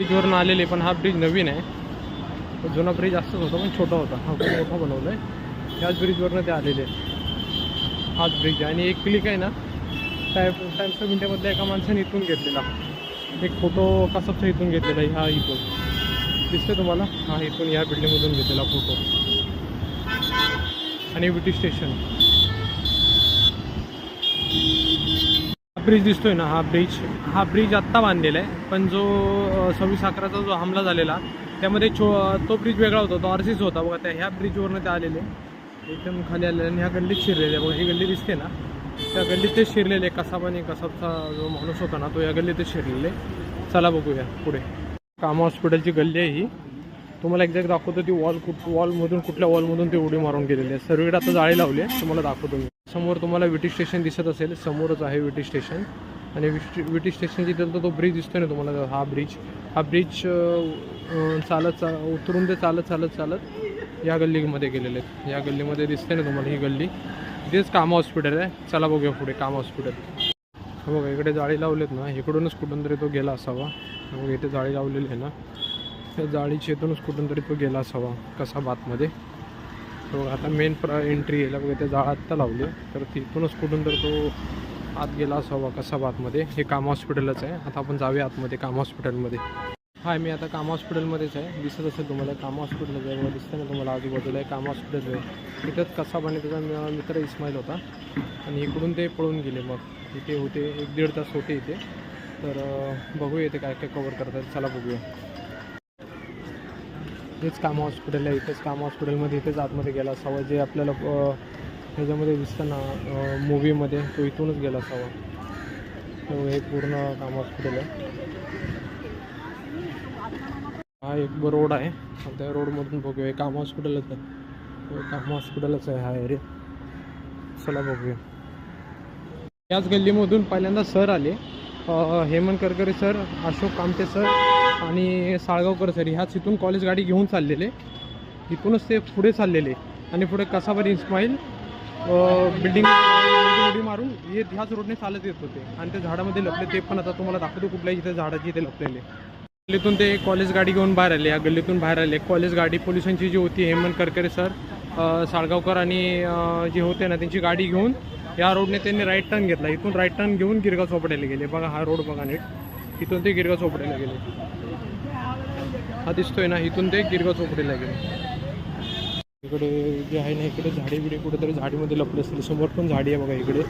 ब्रिजवरून आलेले पण हा ब्रिज नवीन आहे. जुना ब्रिज असंच होता पण छोटा होता. हा खूप मोठा बनवला आहे त्याच ब्रिजवरनं ते आलेले आहेत. हाच ब्रिज आहे. आणि एक क्लिक आहे ना टाईप टाईम्स ऑफ इंडियामधल्या एका माणसाने इथून घेतलेला. एक फोटो कसाचा इथून घेतलेला आहे हा इथून. दिसतोय तुम्हाला? हा इथून या बिल्डिंगमधून घेतलेला फोटो आणि विटी स्टेशन ब्रिज दिसतोय ना हा ब्रिज हा ब्रिज आत्ता बांधलेला आहे पण जो सव्वीस अकराचा जो हमला झालेला त्यामध्ये छो तो ब्रिज वेगळा होता तो आरसीच होता. बघा त्या ह्या ब्रिजवरनं ते आलेले. एकदम खाली आलेले आणि ह्या गल्लीत शिरलेले. बघा ही गल्ली दिसते ना. त्या गल्लीत ते शिरलेले कसाबाने कसाबचा जो माणूस होता ना तो या गल्लीतच शिरलेले. चला बघूया पुढे. कामा हॉस्पिटलची गल्ली आहे ही. तुम्हाला एक्झॅक्ट दाखवतो ती वॉल कुठ वॉलमधून कुठल्या वॉलमधून ती उडी मारून गेलेली आहे. सर्वीकडे आता जाळी लावली आहे तुम्हाला दाखवतो मी. समोर तुम्हाला विटी स्टेशन दिसत असेल समोरच आहे विटी स्टेशन आणि विटी विटी स्टेशनची तर तो ब्रिज दिसतो ना तुम्हाला हा ब्रिज हा ब्रिज चालत चा उतरून ते चालत चालत चालत या गल्लीमध्ये गेलेले आहेत. या गल्लीमध्ये दिसते ना तुम्हाला ही गल्ली. तेच कामा हॉस्पिटल आहे. चला बघूया पुढे कामा हॉस्पिटल बघा इकडे जाळी लावलेत ना इकडूनच कुठून तरी तो गेला असावा. बघा इथे जाळी लावलेली आहे ना. त्या जाळीच्या इथूनच कुठून तरी तो गेला असावा कसा बातमध्ये तो आता मेन प्र एंट्री यायला बघा त्या जाळा आत्ता लावली. तर तिथूनच कुठून तर तो आत गेला असावा कसा बातमध्ये हे काम हॉस्पिटलच आहे. आता आपण जाऊया आतमध्ये काम हॉस्पिटलमध्ये हाय मी आता काम हॉस्पिटलमध्येच आहे. दिसत असेल तुम्हाला काम हॉस्पिटल आहे दिसतं ना तुम्हाला आजूबाजूला आहे. काम हॉस्पिटल आहे. तिथंच कसा आणि त्याचा मित्र इस्माईल होता. आणि इकडून ते पळून गेले मग. इथे होते एक दीड तास होते इथे. तर बघूया इथे काय काय कवर करतात. चला बघूया. हेच काम हॉस्पिटल आहे इथेच काम हॉस्पिटलमध्ये इथेच आतमध्ये गेला असावा. जे आपल्याला ह्याच्यामध्ये दिसतं ना मूवीमध्ये तो इथूनच गेला असावा. हे पूर्ण काम हॉस्पिटल आहे. हा एक रोड आहे. त्या रोडमधून बघूया. हे काम हॉस्पिटलच आहे. हो, काम हॉस्पिटलच आहे हा एरिया चला बघूया. याच गल्लीमधून पहिल्यांदा सर आले. हेमंत करकरे सर अशोक कामते सर आणि साळगावकर सर ह्याच इथून कॉलेज गाडी घेऊन चाललेले. इथूनच ते पुढे चाललेले. आणि पुढे कसाबरी इस्माईल बिल्डिंग उडी मारून हे ह्याच रोडने चालत येत होते. आणि ते झाडामध्ये लपले ते पण आता तुम्हाला दाखवतो कुठल्याही इथे झाडाची इथे लपलेले. गल्लीतून ते कॉलेज गाडी घेऊन बाहेर आले या गल्लीतून बाहेर आले. कॉलेज गाडी पोलिसांची जी होती हेमंत करकरे सर साळगावकर आणि जे होते ना त्यांची गाडी घेऊन या रोडने त्यांनी राईट टर्न घेतला. इथून राईट टर्न घेऊन गिरगाव चोपड्याला गेले. बघा हा रोड बघा नीट. इथून ते गिरगाव चोपडीला गेले. हा दिसतोय ना इथून ते गिरगाव चोपडीला गेले. इकडे जे आहे ना इकडे झाडे बिडी कुठेतरी झाडीमध्ये लपले असतील. समोर पण झाडी आहे बघा इकडे.